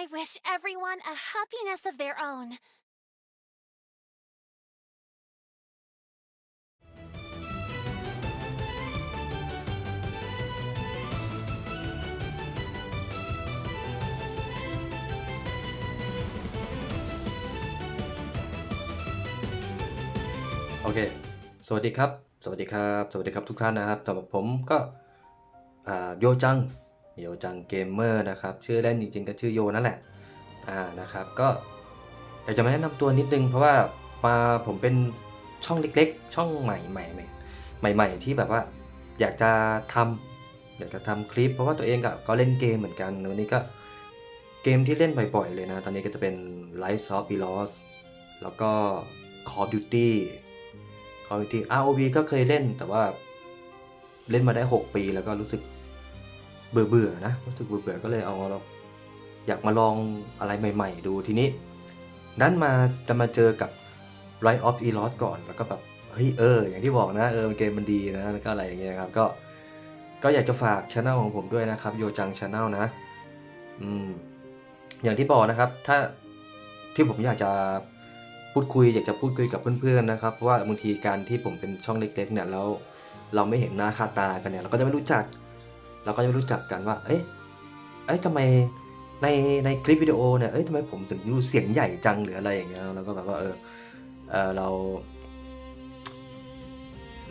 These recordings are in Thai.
I wish everyone a happiness of their own. โอเค สวัสดีครับ สวัสดีครับ สวัสดีครับทุกท่านนะครับสำหรับผมก็โยจัง โยจังเกมเมอร์นะครับ ชื่อเล่นจริงๆ ก็ชื่อโยนั่นแหละ อ่านะครับ ก็อยากจะมาแนะนำตัวนิดนึง เพราะว่ามาผมเป็นช่องเล็กๆ ช่องใหม่ใหม่ใหม่ใหม่ๆที่แบบว่า อยากจะทำอยากจะทำคลิป เพราะว่าตัวเองก็ก็เล่นเกมเหมือนกันวันนี้ก็เกมที่เล่นบ่อยๆเลยนะ ตอนนี้ก็จะเป็น Light of b e l o s แล้วก็ Call of Duty Call of Duty ROV ก็เคยเล่นแต่ว่าเล่นมาได้ 6 ปีแล้วก็รู้สึก เบื่อเบื่อๆนะรู้สึกเบื่อเบื่อๆก็เลยเอาอยากมาลองอะไรใหม่ ๆ ดูทีนี้ดันมาจะมาเจอกับ Rise of e l o s ก่อนแล้วก็แบบเฮ้ยเออ อย่างที่บอกนะเออเกมมันดีนะแล้วก็อะไรอย่างเงี้ยครับก็ก็อยากจะฝากช anel ของผมด้วยนะครับโยจังช anel นะอืมอย่างที่บอกนะครับ ถ้าที่ผมอยากจะพูดคุย อยากจะพูดคุยกับเพื่อนๆนะครับเพราะว่าบางทีการที่ผมเป็นช่องเล็ก ๆ เนี่ยแล้วเราไม่เห็นหน้าค่าตากันเนี่ยเราก็จะไม่รู้จัก เราก็จะไม่รู้จักกันว่า เอ๊ะเอ้ยทำไมในในคลิปวิดีโอเนี่ยเอ้ยทำไมผมถึงดูเสียงใหญ่จังหรืออะไรอย่างเงี้ยแล้วก็แบบว่าเออเออเรา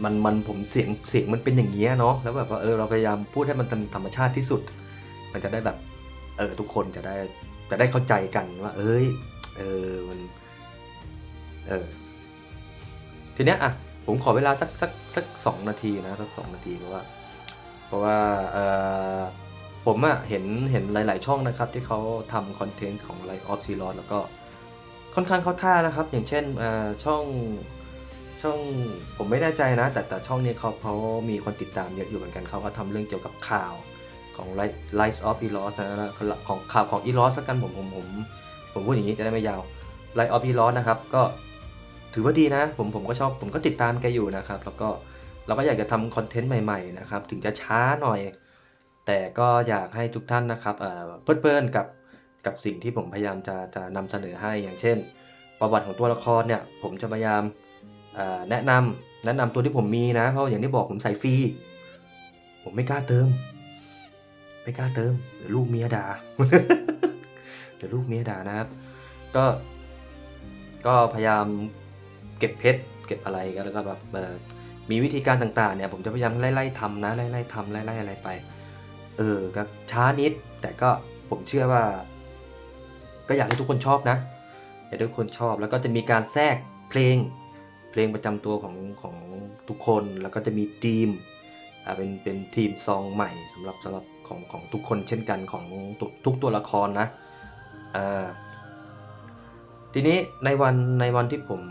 มันมันผมเสียงเสียงมันเป็นอย่างเงี้ยเนาะแล้วแบบว่าเออเราพยายามพูดให้มันเป็นธรรมชาติที่สุด มันจะได้แบบ เออทุกคนจะได้จะได้เข้าใจกันว่า เอ้ยเออมันเออทีเนี้ยอะผมขอเวลาสักสักสักสองนาทีนะสักสองนาทีเพราะว่า เพราะว่าผมอะเห็นเห็นหลาย ๆ ช่องนะครับ ที่เขาทำคอนเทนต์ของ Light of z e r o แล้วก็ค่อนข้างเข้าท่านะครับ อย่างเช่นช่องช่องผมไม่แน่ใจนะ แต่แต่ช่องนี้เขาเขามีคนติดตามเยอะอยู่เหมือนกันเขาก็ทำเรื่องเกี่ยวกับข่าวของ Light Light of e l o s นะของข่าวของ e l o s กันผมผมผมผมพูดอย่างนี้จะได้ไม่ยาว Light of e l o s นะครับก็ถือว่าดีนะ ผมผมก็ชอบผมก็ติดตามแกอยู่นะครับ แล้วก็ เราก็อยากจะทำคอนเทนต์ใหม่ๆนะครับถึงจะช้าหน่อย แต่ก็อยากให้ทุกท่านนะครับเพลิดเพลินกับกับสิ่งที่ผมพยายามจะจะนำเสนอให้อย่างเช่น ประวัติของตัวละครเนี่ยผมจะพยายามแนะนำแนะนำตัวที่ผมมีนะเพราะอย่างที่บอกผมใส่ฟรีผมไม่กล้าเติม ไม่กล้าเติมเดี๋ยวลูกเมียด่าเดี๋ยวลูกเมียด่านะครับ ก็ก็พยายามเก็บเพชรเก็บอะไรกันแล้วก็แบบ มีวิธีการต่างๆเนี่ยผมจะพยายามไล่ๆทำนะไล่ๆทำไล่ๆอะไรไป เออก็ช้านิด แต่ก็ผมเชื่อว่า ก็อยากให้ทุกคนชอบนะอยากให้ทุกคนชอบแล้วก็จะมีการแทรกเพลง เพลงประจำตัวของของทุกคนแล้วก็จะมีทีมอ่าเป็นเป็นทีมซองใหม่สำหรับสำหรับของของทุกคนเช่นกันของทุกทุกตัวละครนะอ่าทีนี้ในวันในวันที่ผม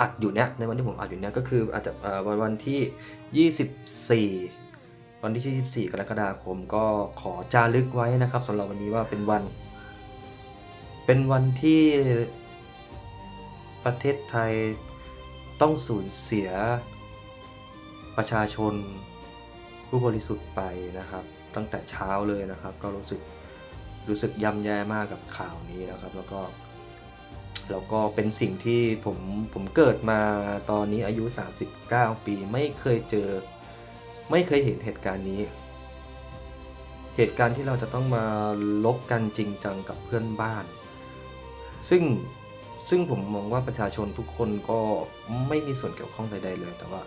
อัดอยู่เนี้ยในวันที่ผมอัดอยู่เนี้ยก็คืออาจจะวันวันที่ 24 วันที่ 24 กรกฎาคมก็ขอจารึกไว้นะครับสำหรับวันนี้ว่าเป็นวัน เป็นวันที่ประเทศไทยต้องสูญเสียประชาชนผู้บริสุทธิ์ไปนะครับ ตั้งแต่เช้าเลยนะครับ ก็รู้สึกรู้สึกย่ำแย่มากกับข่าวนี้นะครับ แล้วก็ แล้วก็เป็นสิ่งที่ผมผมเกิดมาตอนนี้อายุ 39 ปี ไม่เคยเจอ ไม่เคยเห็นเหตุการณ์นี้ เหตุการณ์ที่เราจะต้องมาลบกันจริงจังกับเพื่อนบ้าน ซึ่งซึ่งผมมองว่าประชาชนทุกคนก็ไม่มีส่วนเกี่ยวข้องใดๆเลย แต่ว่า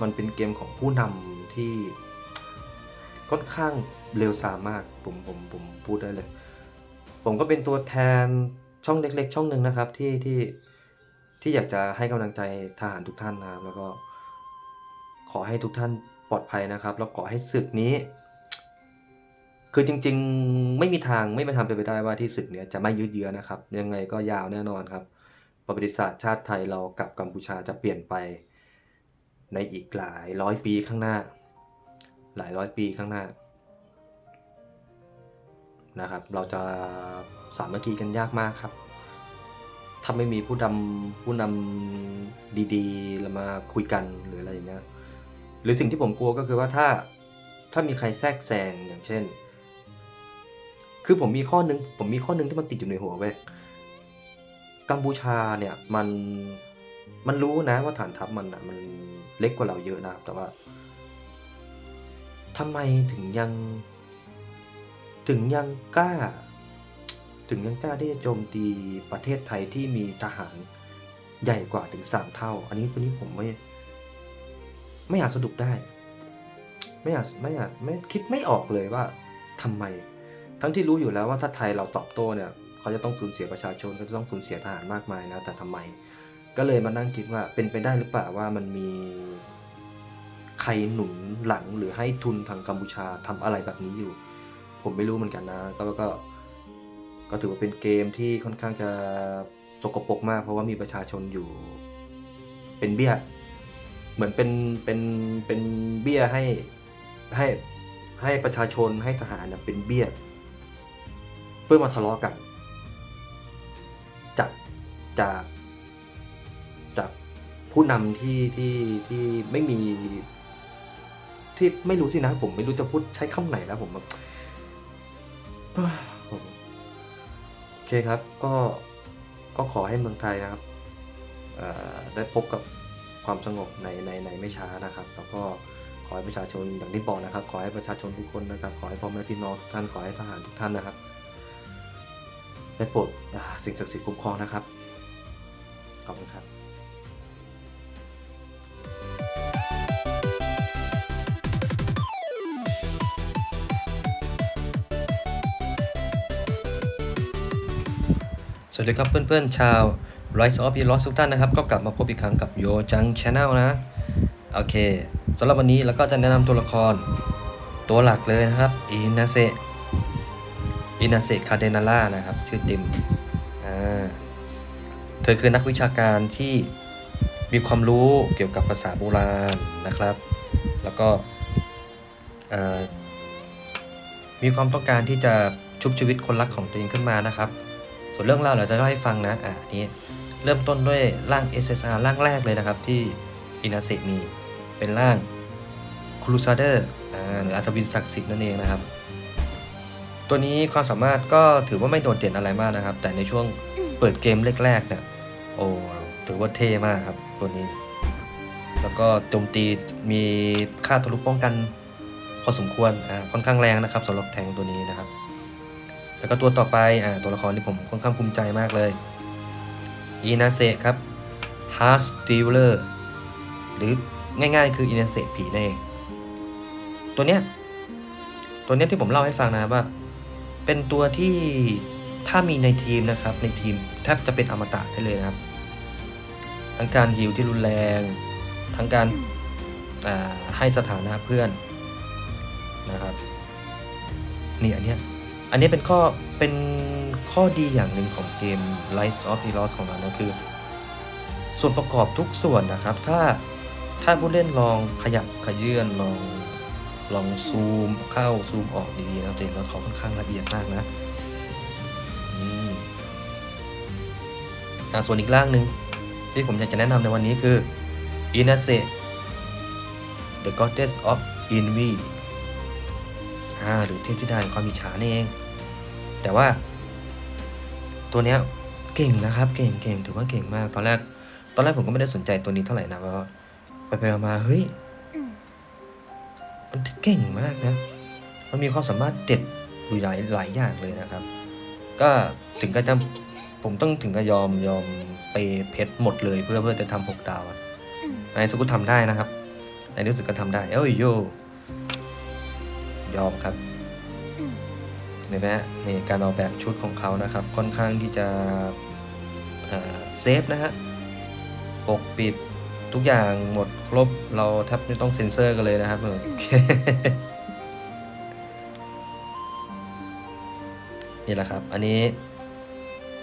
มันเป็นเกมของผู้นำที่ค่อนข้างเร็วซามากผมผมผมพูดได้เลย ผมก็เป็นตัวแทน ช่องเล็กๆ ช่องหนึ่งนะครับที่ที่ที่อยากจะให้กำลังใจทหารทุกท่านนะครับ แล้วก็ขอให้ทุกท่านปลอดภัยนะครับ แล้วขอให้ศึกนี้ คือจริง ๆ ไม่มีทางไม่มีทางเป็นไปได้ว่าที่ศึกเนี้ยจะไม่ยืดเยื้อนะครับ ยังไงก็ยาวแน่นอนครับ ประวัติศาสตร์ชาติไทยเรากับกัมพูชาจะเปลี่ยนไปในอีกหลายร้อยปีข้างหน้า หลายร้อยปีข้างหน้านะครับ เราจะ สามัคคีกันยากมากครับ ถ้าไม่มีผู้นำผู้นำดีๆมาคุยกันหรืออะไรอย่างเงี้ยหรือสิ่งที่ผมกลัวก็คือว่าถ้าถ้ามีใครแทรกแซงอย่างเช่น คือผมมีข้อหนึ่งผมมีข้อหนึ่งที่มันติดอยู่ในหัวเว้ยกัมพูชาเนี่ยมันมันรู้นะว่าฐานทัพมันอะมันเล็กกว่าเราเยอะนะครับแต่ว่าทำไมถึงยัง ถึงยังกล้า ถึงยังกล้าที่จะโจมตีประเทศไทยที่มีทหารใหญ่กว่าถึงสามเท่า อันนี้วันนี้ผมไม่ ไม่อาจสรุปได้ ไม่อาจไม่อาจไม่คิดไม่ออกเลยว่าทำไม ทั้งที่รู้อยู่แล้วว่าถ้าไทยเราตอบโต้เนี่ย เขาจะต้องสูญเสียประชาชนเขาจะต้องสูญเสียทหารมากมายแล้วแต่ทำไม ก็เลยมานั่งคิดว่าเป็นไปได้หรือเปล่าว่ามันมีใครหนุนหลังหรือให้ทุนทางกัมพูชาทำอะไรแบบนี้อยู่ ผมไม่รู้เหมือนกันนะก็ก็ ก็ถือว่าเป็นเกมที่ค่อนข้างจะสกปรกมาก เพราะว่ามีประชาชนอยู่ เป็นเบี้ย เหมือนเป็นเป็นเป็นเบี้ยให้ให้ให้ประชาชนให้ทหารเนี่ยเป็นเบี้ย เพื่อมาทะเลาะกัน จากจากจากผู้นำที่ที่ที่ไม่มี ที่ไม่รู้สินะ ผมไม่รู้จะพูดใช้คำไหนแล้วผมแบบ เคครับ ก็ก็ขอให้เมืองไทยนะครับได้พบกับความสงบในในในไม่ช้านะครับ แล้วก็ขอให้ประชาชนอย่างที่บอกนะครับ ขอให้ประชาชนทุกคนนะครับ ขอให้พ่อแม่พี่น้องทุกท่าน ขอให้ทหารทุกท่านนะครับได้โปรดสิ่งศักดิ์สิทธิ์คุ้มครองนะครับ ขอบคุณครับ สวัสดีครับเพื่อนๆชาว Rise of y e l o s ทุกท่านนะครับ ก็กลับมาพบอีกครั้งกับโยจัง Channel นะ โอเคสำหรับวันนี้เราก็จะแนะนำตัวละคร ตัวหลักเลยนะครับอินาเซอินาเซคาเดนาล่านะครับ ชื่อติมอ่าเธอคือนักวิชาการที่มีความรู้เกี่ยวกับภาษาโบราณนะครับ แล้วก็มีความต้องการที่จะชุบชีวิตคนรักของตัวเองขึ้นมานะครับ ส่วนเรื่องราวเราจะเล่าให้ฟังนะอ่านี้เริ่มต้นด้วยร่าง SSR ร่างแรกเลยนะครับที่อินาเซมีเป็นร่างครูซาเดอร์หรืออัศวินศักดิ์สิทธิ์นั่นเองนะครับ ตัวนี้ความสามารถก็ถือว่าไม่โดดเด่นอะไรมากนะครับ แต่ในช่วงเปิดเกมแรกๆเนี่ยโอ้ถือว่าเท่มากครับตัวนี้ แล้วก็โจมตีมีค่าทะลุป้องกัน พอสมควรอ่าค่อนข้างแรงนะครับสำหรับแทงตัวนี้นะครับ แล้วก็ตัวต่อไปอ่าตัวละครที่ผมค่อนข้างภูมิใจมากเลยอีนาเซครับ Heart Stealer หรือง่ายๆ คืออินาเซผีนั่นเองตัวเนี้ยตัวเนี้ยที่ผมเล่าให้ฟังนะครับว่า เป็นตัวที่ถ้ามีในทีมนะครับในทีมแทบจะเป็นอมตะได้เลยนะครับ ทั้งการฮิวที่รุนแรง ทั้งการให้สถานะเพื่อนนะครับ นี่อันเนี้ย อันนี้เป็นข้อเป็นข้อดีอย่างหนึ่งของเกม Rise of the Lost ของเรานะคือ ส่วนประกอบทุกส่วนนะครับ ถ้าถ้าผู้เล่นลองขยับขยื่นลองลองซูมเข้าซูมออกดีๆนะจะเห็นว่าเขาค่อนข้างละเอียดมากนะอ่าส่วนอีกร่างหนึ่งที่ผมอยากจะแนะนำในวันนี้คือ Inase the Goddess of Envy อ่าหรือเทพธิดาแห่งความอิจฉานี่เอง แต่ว่า ตัวเนี้ยเก่งนะครับ เก่งเก่งถือว่าเก่งมาก ตอนแรก ตอนแรกผมก็ไม่ได้สนใจตัวนี้เท่าไหร่นะเพราะไปไปมาเฮ้ยมันเก่งมากนะมันมีความสามารถเด็ดอยู่หลายหลายอย่างเลยนะครับ ก็ถึงก็จะผมต้องถึงก็ยอมยอมไปเพชรหมดเลยเพื่อเพื่อจะทำหกดาวอะอืมในสกุทำได้นะครับในที่สุดก็ทำได้ เอ้ยโยยอมครับ เห็นไหมฮะนี่การออกแบบชุดของเขานะครับ ค่อนข้างที่จะเอ่อเซฟนะฮะปกปิดทุกอย่างหมดครบเราแทบไม่ต้องเซ็นเซอร์กันเลยนะครับเออโอเคนี่แหละครับ อันนี้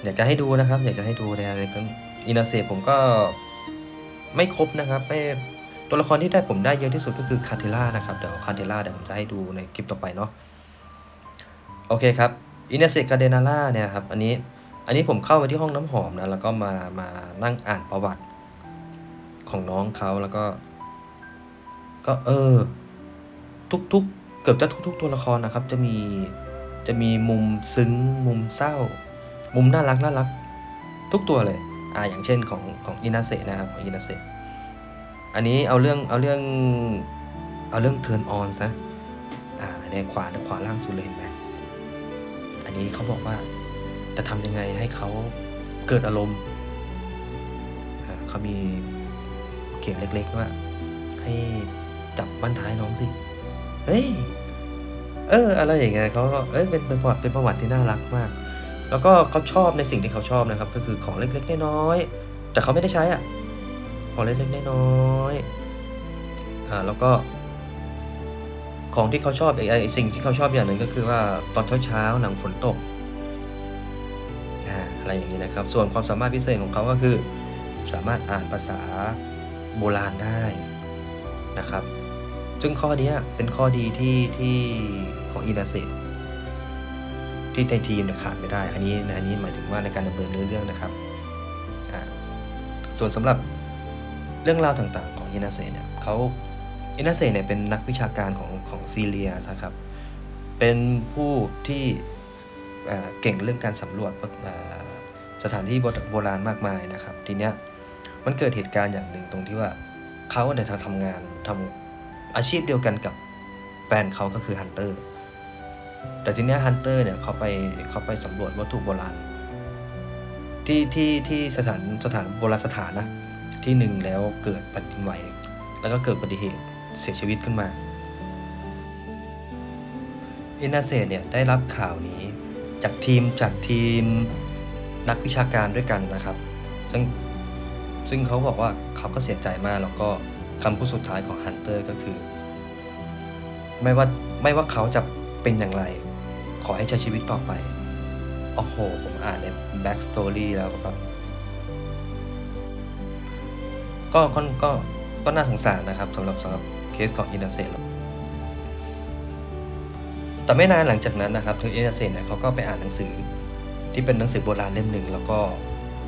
อยากจะให้ดูนะครับ อยากจะให้ดูในอะไรก็อินาเซผมก็ไม่ครบนะครับไม่ตัวละครที่ได้ผมได้เยอะที่สุดก็คือคาเทล่านะครับ เดี๋ยวคาเทล่าเดี๋ยวผมจะให้ดูในคลิปต่อไปเนาะ โอเคครับอินาเซกาเดนาล่าเนี่ยครับอันนี้อันนี้ผมเข้าไปที่ห้องน้ำหอมนะแล้วก็มามานั่งอ่านประวัติของน้องเขาแล้วก็ ก็เออ ทุกๆ เกือบจะทุก ๆ ตัวละครนะครับ จะมีจะมีมุมซึ้งมุมเศร้า มุมน่ารักน่ารัก ทุกตัวเลย อ่าอย่างเช่นของของอินาเซนะครับของอินาเซอันนี้เอาเรื่องเอาเรื่อง เอาเรื่องเทิร์นออนซะอ่าในขวาขวาล่างสุดเลยเห็นไหม อันนี้เขาบอกว่าจะทำยังไงให้เขาเกิดอารมณ์เขามีเขียนเล็กๆว่า ให้จับบั้นท้ายน้องสิ เฮ้ย เออ อะไรอย่างเงี้ยเขาก็เอ้ยเป็นเป็นประวัติเป็นประวัติที่น่ารักมาก แล้วก็เขาชอบในสิ่งที่เขาชอบนะครับ ก็คือของเล็กๆน้อยๆแต่เขาไม่ได้ใช้อะของเล็กๆน้อยๆอ่าแล้วก็ ของที่เขาชอบไอ้สิ่งที่เขาชอบอย่างหนึ่งก็คือว่าตอนเช้าๆหลังฝนตกอะไรอย่างนี้นะครับ ส่วนความสามารถพิเศษของเขาก็คือ สามารถอ่านภาษาโบราณได้นะครับ ซึ่งข้อนี้เป็นข้อดีที่ที่ของอินาเซที่ในทีมขาดไม่ได้ อันนี้อันนี้หมายถึงว่าในการดำเนินเรื่องนะครับ ส่วนสำหรับเรื่องราวต่างๆของอินาเซเนี่ยเขา อินาเซเนี่ยเป็นนักวิชาการของของซีเรียนะครับ เป็นผู้ที่เเก่งเรื่องการสำรวจสถานที่โบโบราณมากมายนะครับ ทีเนี้ยมันเกิดเหตุการณ์อย่างหนึ่งตรงที่ว่าเขาเนี่ยทำงานทำอาชีพเดียวกันกับแฟนเขาก็คือฮันเตอร์แต่ทีเนี้ยฮันเตอร์เนี่ยเขาไปเขาไปสำรวจวัตถุโบราณ ที่ที่ที่สถานสถานโบราณสถานนะที่หนึ่งแล้วเกิดแผ่นดินไหวแล้วก็เกิดอุบัติเหตุ เสียชีวิตขึ้นมา อินาเซเนี่ยได้รับข่าวนี้จากทีมจากทีมนักวิชาการด้วยกันนะครับ ซึ่งซึ่งเขาบอกว่าเขาก็เสียใจมากแล้วก็คำพูดสุดท้ายของฮันเตอร์ก็คือ ไม่ว่าไม่ว่าเขาจะเป็นอย่างไร ขอให้ใช้ชีวิตต่อไปโอ้โห ผมอ่านในแบ็กสตอรี่แล้วแบบก็ก็ก็ก็น่าสงสารนะครับสำหรับสำหรับ สของอินาเซนแต่ไม่นานหลังจากนั้นนะครับทางอินาเซนเนี่ยเขาก็ไปอ่านหนังสือที่เป็นหนังสือโบราณเล่มหนึ่งแล้วก็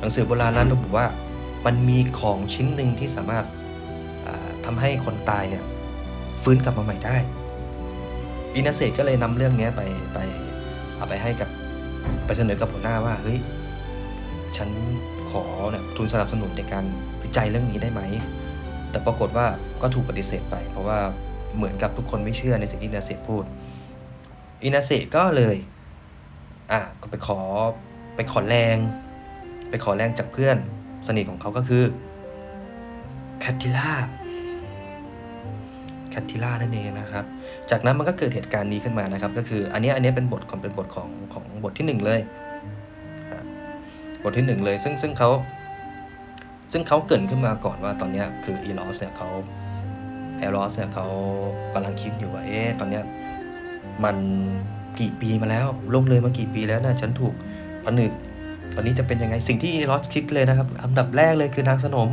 หนังสือโบราณนั้นระบุว่ามันมีของชิ้นหนึ่งที่สามารถทำาให้คนตายเนี่ยฟื้นกลับมาใหม่ได้ อินาเซก็เลยนำเรื่องเนี้ยไปไปเอาไปให้กับไปเสนอกับหัวหน้าว่าเฮ้ยฉันขอเนี่ยทุนสนับสนุนในการวิจัยเรื่องนี้ได้ไหม แต่ปรากฏว่าก็ถูกปฏิเสธไป เพราะว่าเหมือนกับทุกคนไม่เชื่อในสิ่งที่อินาเซพูด อินาเซก็เลยอะก็ไปขอไปขอแรง ไปขอแรงจากเพื่อนสนิทของเขาก็คือแคทติล่าแคทติล่านั่นเองนะครับ จากนั้นมันก็เกิดเหตุการณ์นี้ขึ้นมานะครับ ก็คืออันนี้อันนี้เป็นบทของเป็นบทของของบทที่หนึ่งเลย บทที่หนึ่งเลย ซึ่งซึ่งเขา ซึ่งเขาเกรินขึ้นมาก่อนว่าตอนนี้คืออีลอสเนี่ยเขาแอรอสเนี่ยเขากำลังคิดอยู่ว่าเอ๊ะตอนเนี้ยมันกี่ปีมาแล้วลงเลยมากี่ปีแล้วนะฉันถูกผนึกตอนนี้จะเป็นยังไงสิ่งที่อีลอสคิดเลยนะครับอันดับแรกเลยคือนางสนม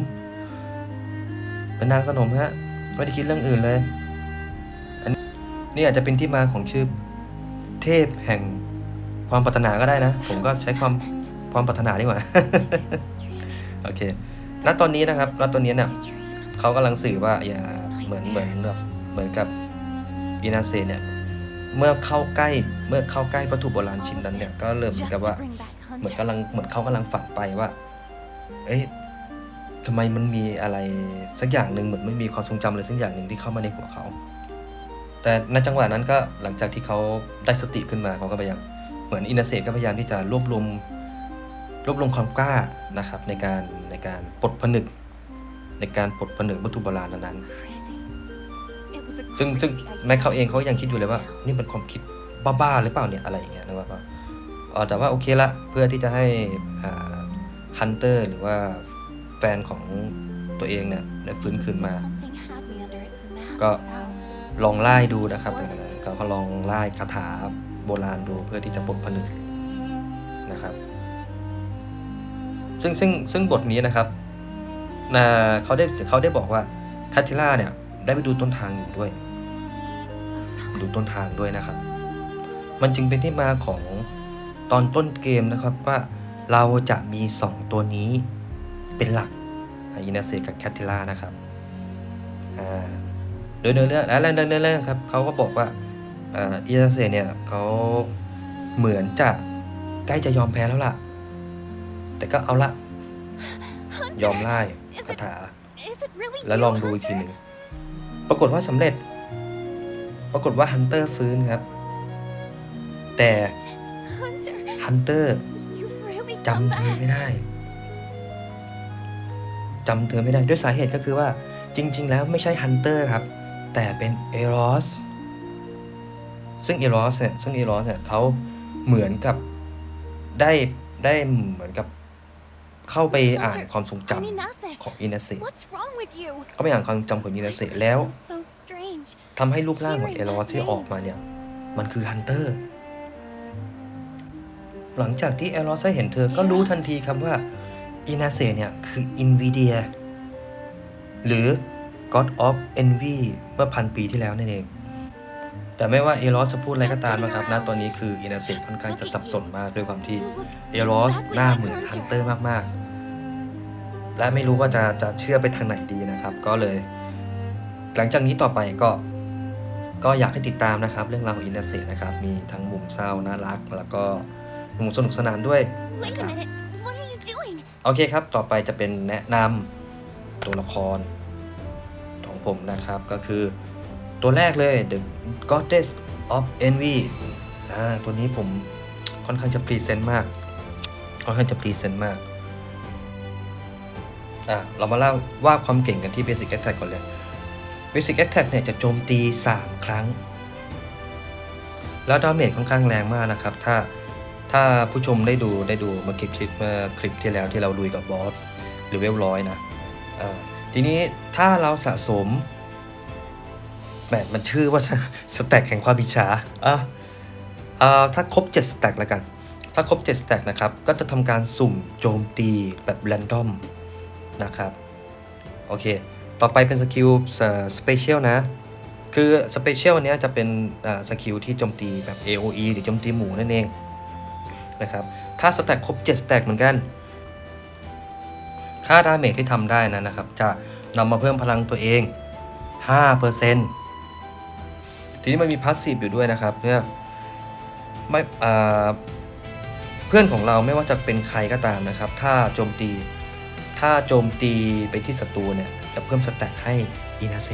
เป็นนางสนมฮะไม่ได้คิดเรื่องอื่นเลยนี่อาจจะเป็นที่มาของชื่อเทพแห่งความปรารถนาก็ได้นะ ผมก็ใช้ความความปรารถนาดีกว่า โอเค ณตอนนี้นะครับณตอนนี้เนี่ยเขากำลังสื่อว่าอย่าเหมือนเหมือนแบบเหมือนกับอินาเซเนี่ยเมื่อเข้าใกล้เมื่อเข้าใกล้วัตถุโบราณชิ้นนั้นเนี่ยก็เริ่มเหมือนกับว่าเหมือนกำลังเหมือนเขากำลังฝันไปว่า เอ้ยทำไมมันมีอะไรสักอย่างหนึ่งเหมือนไม่มีความทรงจำอะไรสักอย่างหนึ่งที่เข้ามาในหัวเขา แต่ในจังหวะนั้นก็หลังจากที่เขาได้สติขึ้นมาเขาก็พยายามเหมือนอินาเซก็พยายามที่จะรวบรวม รวบรวมความกล้านะครับในการในการปลดผนึก ในการปลดผนึกวัตถุโบราณนั้นๆซึ่งซึ่งแม้เขาเองเขายังคิดอยู่เลยว่า นี่เป็นความคิดบ้าๆหรือเปล่าเนี่ยอะไรอย่างเงี้ยนะว่าเออแต่ว่าโอเคละเพื่อที่จะให้ฮันเตอร์หรือว่าแฟนของตัวเองเนี่ยได้ฟื้นคืนมา ก็ลองไล่ดูนะครับเขาก็ลองไล่คาถาโบราณดูเพื่อที่จะปลดผนึกนะครับ ซึ่งซึ่งซึ่งบทนี้นะครับนะเขาได้เขาได้บอกว่าคาทิล่าเนี่ยได้ไปดูต้นทางอยู่ด้วย ดูต้นทางด้วยนะครับ มันจึงเป็นที่มาของตอนต้นเกมนะครับว่าเราจะมีสองตัวนี้เป็นหลักอินาเซกับแคทติล่านะครับโดยเนื้อเรื่องและเนื้อเรื่องครับเขาก็บอกว่าอ่าอิซาเซเนี่ยเขาเหมือนจะใกล้จะยอมแพ้แล้วล่ะ แต่ก็เอาละ ยอม Hunter, ไล่ is คา it ถา is it really แล้ว you, ลองดูอีกที Hunter? หนึ่งปรากฏว่าสำเร็จ ปรากฏว่าฮันเตอร์ฟื้นครับ แต่ Hunter, ฮันเตอร์ you've really จำ come เธอ back. ไม่ได้จำเธอไม่ได้ด้วยสาเหตุก็คือว่าจริง ๆ แล้วไม่ใช่ฮันเตอร์ครับ แต่เป็นเอรอสซึ่งเอรอสเนี่ยซึ่งเอรอสเนี่ยเขาเหมือนกับได้ได้เหมือนกับ เข้าไปอ่านความทรงจ I'm Inase. ำของอินาเซ What's wrong with you? เขาไปอ่านความจำของอินาเซแล้ว It's so strange. ทำให้รูปร่างของเอรอสที่ออกมาเนี่ย มันคือฮันเตอร์ หลังจากที่เอรอสได้เห็นเธอก็รู้ทันทีครับว่าอินาเซเนี่ยคืออินวีเดียหรือ God of Envy เมื่อพันปีที่แล้วนั่นเอง แต่ไม่ว่าเอรอสจะพูดอะไรก็ตามนะครับณตอนนี้คืออินาเซค่อนข้างจะสับสนมากด้วยความที่ You look เอรอส exactly หน้า like เหมือนฮัน Hunter. เตอร์มากๆ และไม่รู้ว่าจะจะเชื่อไปทางไหนดีนะครับ ก็เลย หลังจากนี้ต่อไปก็ก็อยากให้ติดตามนะครับ เรื่องราวของอินเตอร์เซนะครับมีทั้งมุมเศร้าน่ารัก แล้วก็มุมสนุกสนานด้วย Wait นะ a ครับ minute. What are you doing? โอเคครับ ต่อไปจะเป็นแนะนำตัวละครของผมนะครับก็คือ ตัวแรกเลย The Goddess of Envy อ่าตัวนี้ผมค่อนข้างจะพรีเซนต์มากค่อนข้างจะพรีเซนต์มากอะเรามาเล่าว่าความเก่งกันที่ Basic Attack ก่อนเลย Basic Attack เนี่ยจะโจมตี 3 ครั้ง แล้วดาเมจค่อนข้างแรงมากนะครับ ถ้าถ้าผู้ชมได้ดูได้ดูเมื่อคลิปคลิปเมื่อคลิปที่แล้วที่เราลุยกับบอสหรือเวลร้อยนะอ่าทีนี้ถ้าเราสะสม แหมมันชื่อว่าสแต็กแห่งความบิชาอะอ่าถ้าครบ7สแต็กแล้วกัน ถ้าครบ7สแต็กนะครับ ก็จะทำการสุ่มโจมตีแบบแรนดอมนะครับ โอเค ต่อไปเป็นสกิลสเปเชียลนะ คือสเปเชียลเนี้ยจะเป็นสกิลที่โจมตีแบบ AOE หรือโจมตีหมู่นั่นเองนะครับ ถ้าสแต็กครบ7สแต็กเหมือนกันค่าดาเมจที่ทำได้นะนะครับ จะนำมาเพิ่มพลังตัวเอง 5% ทีนี้มันมีพาสซีฟอยู่ด้วยนะครับเพื่อไม่เพื่อนของเราไม่ว่าจะเป็นใครก็ตามนะครับ ถ้าโจมตี ถ้าโจมตีไปที่ศัตรูเนี่ยจะเพิ่มสแต็กให้อินาเซ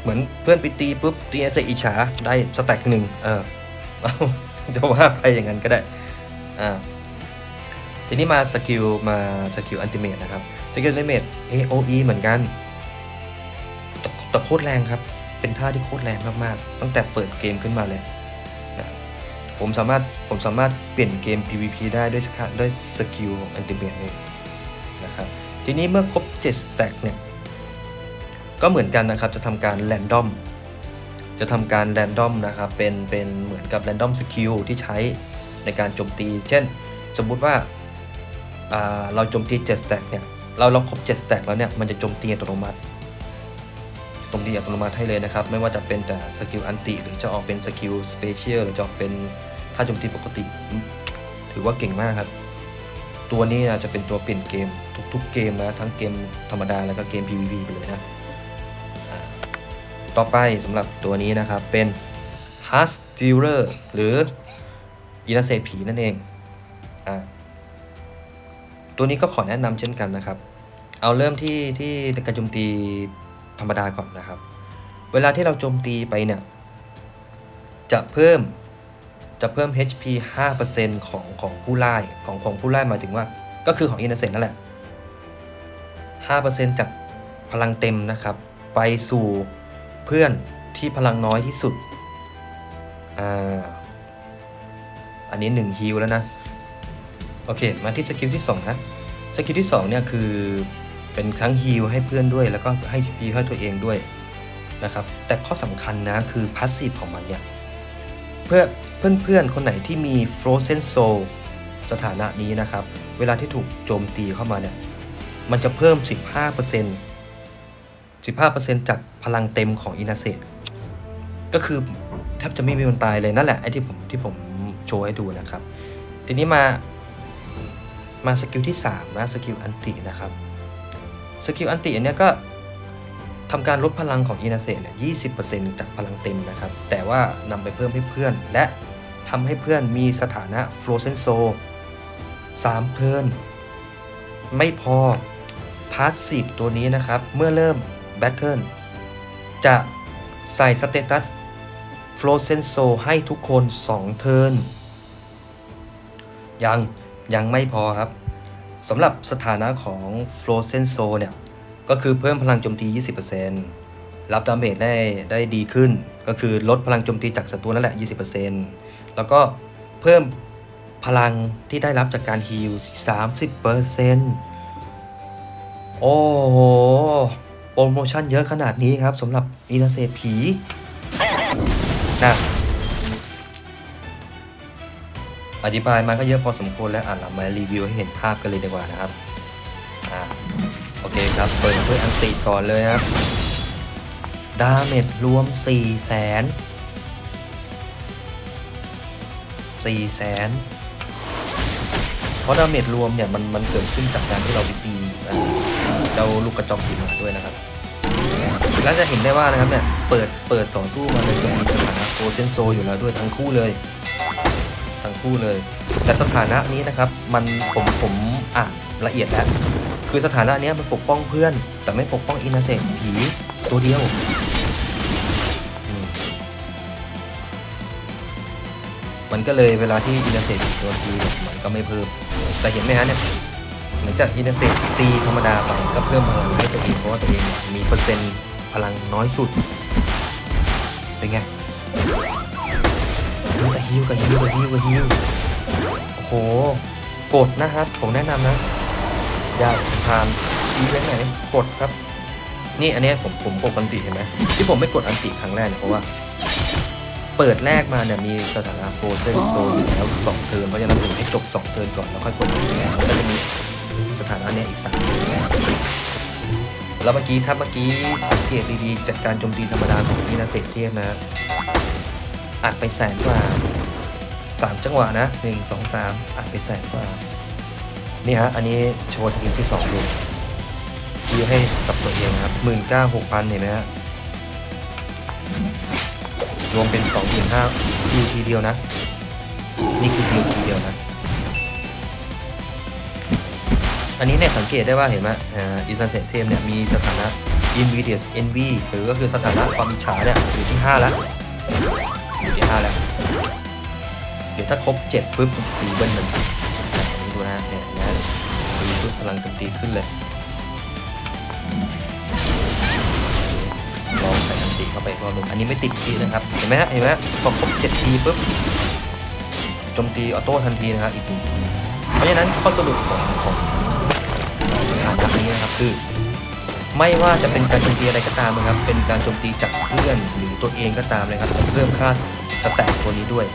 เหมือนเพื่อนไปตีปุ๊บตีอินาเซอิจฉาได้สแต็กหนึ่งเออจะว่าไปอย่างนั้นก็ได้อ่าทีนี้มาสกิลมาสกิลอันติเมตนะครับสกิลอันติเมต AOE เหมือนกันต่แต่โคตรแรงครับ เป็นท่าที่โคตรแรงมากๆ ตั้งแต่เปิดเกมขึ้นมาเลยนะผมสามารถผมสามารถเปลี่ยนเกม PVP ได้ด้วยสกด้วยสกิลของอันติเมตเลยนะครับทีนี้เมื่อครบ7สแต็กเนี่ยก็เหมือนกันนะครับจะทำการแรนดอมจะทำการแรนดอมนะครับเป็นเป็นเหมือนกับแรนดอมสกิลที่ใช้ในการโจมตี เช่น สมมุติว่าอ่าเราโจมตี7 stack เนี่ยเราเราครบ7 stack แล้วเนี่ยมันจะโจมตีอัตโนมัติ โจมตีอัตโนมัติให้เลยนะครับ ไม่ว่าจะเป็นแต่สกิลอันติหรือจะออกเป็นสกิลสเปเชียลหรือจะออกเป็นท่าโจมตีปกติ ถือว่าเก่งมากครับ ตัวนี้นะจะเป็นตัวเปลี่ยนเกมทุกๆเกมนะทั้งเกมธรรมดาแล้วก็เกม PVP ไปเลยนะต่อไปสำหรับตัวนี้นะครับเป็น h a s t e a l e r หรืออินาเซผีนั่นเองอ่าตัวนี้ก็ขอแนะนำเช่นกันนะครับ เอาเริ่มที่ที่การโจมตี ธรรมดาก่อนนะครับ เวลาที่เราโจมตีไปเนี่ย จะเพิ่มจะเพิ่ม HP 5%ของของผู้ไล่ของของผู้ไล่หมายถึงว่า ก็คือของอินาเซนั่นแหละ 5%จากพลังเต็มนะครับ ไปสู่เพื่อนที่พลังน้อยที่สุด อ่า อันนี้1ฮิลแล้วนะ โอเค มาที่สกิลที่ 2 นะ สกิลที่ 2 เนี่ยคือ เป็นครั้งฮิลให้เพื่อนด้วย แล้วก็ให้ฮีลให้ตัวเองด้วยนะครับ แต่ข้อสำคัญนะคือพาสซีฟของมันเนี่ยเพื่อเพื่อนๆคนไหนที่มี Frozen Soul สถานะนี้นะครับ เวลาที่ถูกโจมตีเข้ามาเนี่ยมันจะเพิ่ม 15% 15%จากพลังเต็มของอินาเซตก็คือแทบจะไม่มีวันตายเลยนั่นแหละไอ้ที่ผมที่ผมโชว์ให้ดูนะครับ ทีนี้มามาสกิลที่ 3 นะสกิลอันตินะครับ สกิลอันติอันนี้ก็ทำการลดพลังของอินาเซเนี่ย20%จากพลังเต็มนะครับ แต่ว่านำไปเพิ่มให้เพื่อน และทำให้เพื่อนมีสถานะ Frozen Soul 3เทิร์นไม่พอพาสซีฟตัวนี้นะครับ เมื่อเริ่มแบทเทิลจะใส่สเตตัส Frozen Soul ให้ทุกคน 2 เทิร์นยังยังไม่พอครับ สำหรับสถานะของ Frozen Soul เนี่ย ก็คือเพิ่มพลังโจมตี 20%รับดาเมจได้ได้ดีขึ้น ก็คือลดพลังโจมตีจากศัตรูนั่นแหละ 20%แล้วก็เพิ่มพลังที่ได้รับจากการฮีล30%โอ้โห โปรโมชั่นเยอะขนาดนี้ครับสำหรับอินาเซผีนะ อธิบายมาก็เยอะพอสมควรแล้วอ่านเรามารีวิวให้เห็นภาพกันเลยดีกว่านะครับอ่าโอเคครับเปิดด้วยอันติก่อนเลยครับดาเมจรวม 4 0 0 0 0 4แสนเพราะดาเมจรวมเนี่ยมันมันเกิดขึ้นจากการที่เราไปตีเอ่อเจ้าลูกกระจอกสีมาด้วยนะครับ แล้วจะเห็นได้ว่านะครับเนี่ยเปิดเปิดต่อสู้มาเลยจะมีสถานะโฟเซนโซอยู่แล้วด้วยทั้งคู่เลย ทั้งคู่เลย แต่สถานะนี้นะครับ มันผมผมอ่านละเอียดแล้ว คือสถานะนี้มันปกป้องเพื่อน แต่ไม่ปกป้องอินาเซตผีตัวเดียวมันก็เลยเวลาที่อินาเซตโดนตีเนี่ยมันก็ไม่เพิ่ม แต่เห็นไหมฮะเนี่ยหลังจากอินาเซตตีธรรมดาไปก็เพิ่มพลังให้ตัวเองเพราะว่าตัวเองมีเปอร์เซ็นต์พลังน้อยสุดเป็นไง กับฮิวกับฮิวกับฮิวกับฮิวโอ้โหกดนะครับผมแนะนำนะ อยาผ่านอีเวนต์ไหนกดครับ นี่อันนี้ผมผมกดอันติเห็นไหมที่ผมไม่กดอันติครั้งแรกเนี่ยเพราะว่า เปิดแรกมาเนี่ยมีสถานะโฟเซนโซอยู่แล้วสองเทิร์นเพราะฉะนั้นผมให้จบสองเทิร์นก่อนแล้วค่อยกดอันติแล้วก็จะมีสถานะเนี้ยอีกสามเทิร์นแล้วเมื่อกี้ถ้าเมื่อกี้สังเกตดีๆจากการโจมตีธรรมดาของอีนาเซเทียบนะ อัดไปแสนกว่าสามจังหวะนะหนึ่งสองสามอัดไปแสนกว่า นี่ฮะ อันนี้โชว์สกิลที่สองดูที่ให้กับตัวเองนะครับหมื่นเก้าหกพันเห็นไหมฮะ รวมเป็นสองหมื่นห้าคิวทีเดียวนะ นี่คือคิวทีเดียวนะ อันนี้เนี่ยสังเกตได้ว่าเห็นไหมอ่าอิซันเซเทมเนี่ยมีสถานะ invidious envy หรือก็คือสถานะความอิจฉาเนี่ยอยู่ที่ 5 แล้วูที่5แล้ว เดี๋ยวถ้าครบ7ปุ๊บมันตีเบิ้ลมันนี่ดูนะเนี่ยนะตีปุ๊บพลังโจมตีขึ้นเลยลองใส่อันติเข้าไปกรอบหนึงอันนี้ไม่ติดทีนะครับ เห็นไหมฮะเห็นไหมพอครบ7ทีปุ๊บโจมตีออโต้ทันทีนะครับอีกทีเพราะฉะนั้นข้อสรุปของของสถานะนี้นะครับคือ ไม่ว่าจะเป็นการโจมตีอะไรก็ตามนะครับ เป็นการโจมตีจากเพื่อนหรือตัวเองก็ตามเลยครับเพิ่มค่าสแตทตัวนี้ด้วย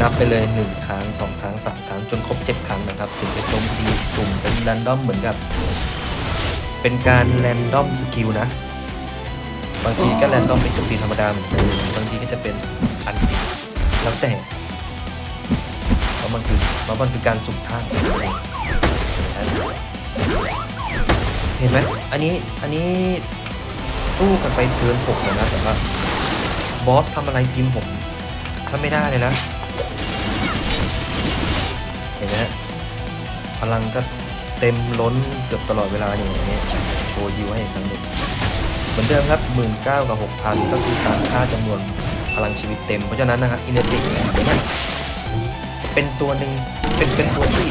นับไปเลย 1 ครั้ง 2 ครั้ง 3 ครั้งจนครบ 7 ครั้งนะครับ ถึงจะโจมตีสุ่มเป็นแรนดอมเหมือนกับ เป็นการแรนดอมสกิลนะ บางทีก็แรนดอมเป็นโจมตีธรรมดาเหมือนกันบางทีก็จะเป็นอันติแล้วแต่เพราะมันคือเพราะมันคือการสุ่มท่างเองเห็นไหมอันนี้อันนี้ สู้กันไปเทินหกแล้วนะแต่ว่าบอสทำอะไรทีมผมถ้าไม่ได้เลยนะเห็นไหมพลังก็เต็มล้นเกือบตลอดเวลาอย่างนี้โชว์ยิวให้อีกครั้งหนึ่งเหมือนเดิมครับหมื่นเก้ากับหกพันก็คือตามค่าจำนวนพลังชีวิตเต็มเพราะฉะนั้นนะครับอินเนสิกเนี่ยเป็นตัวหนึ่งเป็นเป็นตัวที่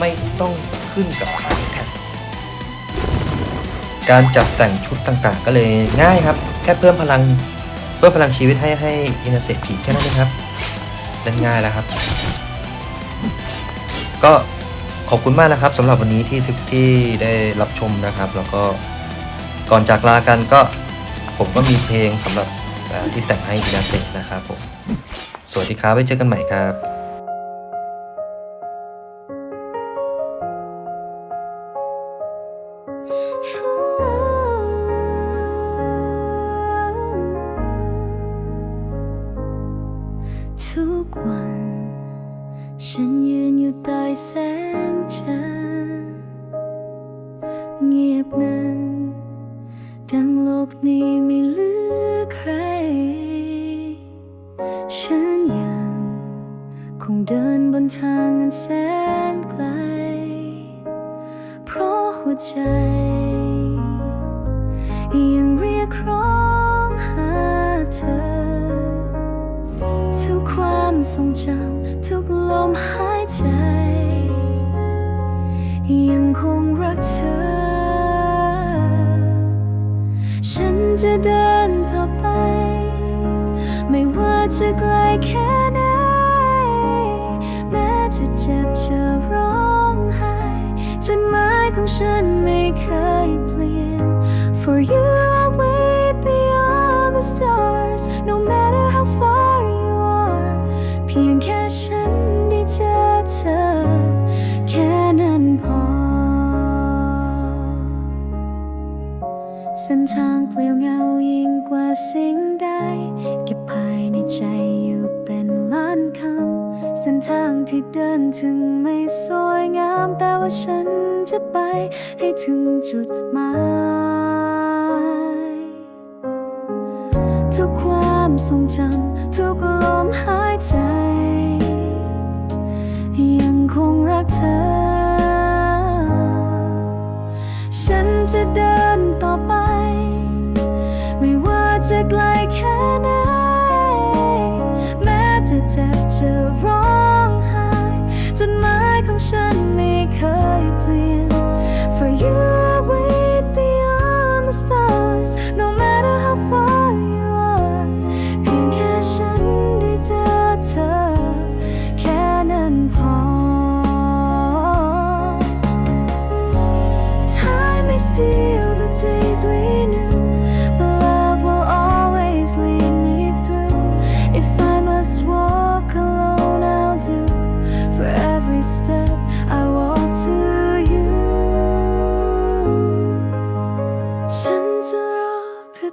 ไม่ต้องขึ้นกับพาร์แท็ การจับแต่งชุดต่างๆ ก็เลยง่ายครับ แค่เพิ่มพลังเพิ่มพลังชีวิตให้ให้อินเนสิกผีแค่นั้นเองครับเล่นง่ายแล้วครับ ก็ขอบคุณมากนะครับสำหรับวันนี้ที่ทุกที่ได้รับชมนะครับ แล้วก็ก่อนจากลากันก็ผมก็มีเพลงสำหรับที่แต่งให้อินาเซนะครับผมสวัสดีครับไว้เจอกันใหม่ครับ ทุ จะเดินต่อไป ไม่ว่าจะไกลแค่ไหน แม้จะเจ็บจะร้องไห้จดหมายของฉันไม่เคยเปลี่ยน For you I wait beyond the stars No matter how far you are เพียงแค่ฉันได้เจอเธอ เส้นทางเปลี่ยวเงายิ่งกว่าสิ่งใดเก็บภายในใจอยู่เป็นล้านคำเส้นทางที่เดินถึงไม่สวยงาม แต่ว่าฉันจะไปให้ถึงจุดหมายทุกความทรงจำทุกลมหายใจ ยังคงรักเธอ ฉันจะ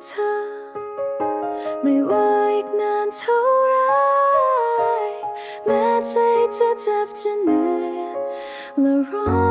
เธอ ไม่ว่าอีกนานเท่าไรแม้ใจจะเจ็บจะเหนื่อยและร้อง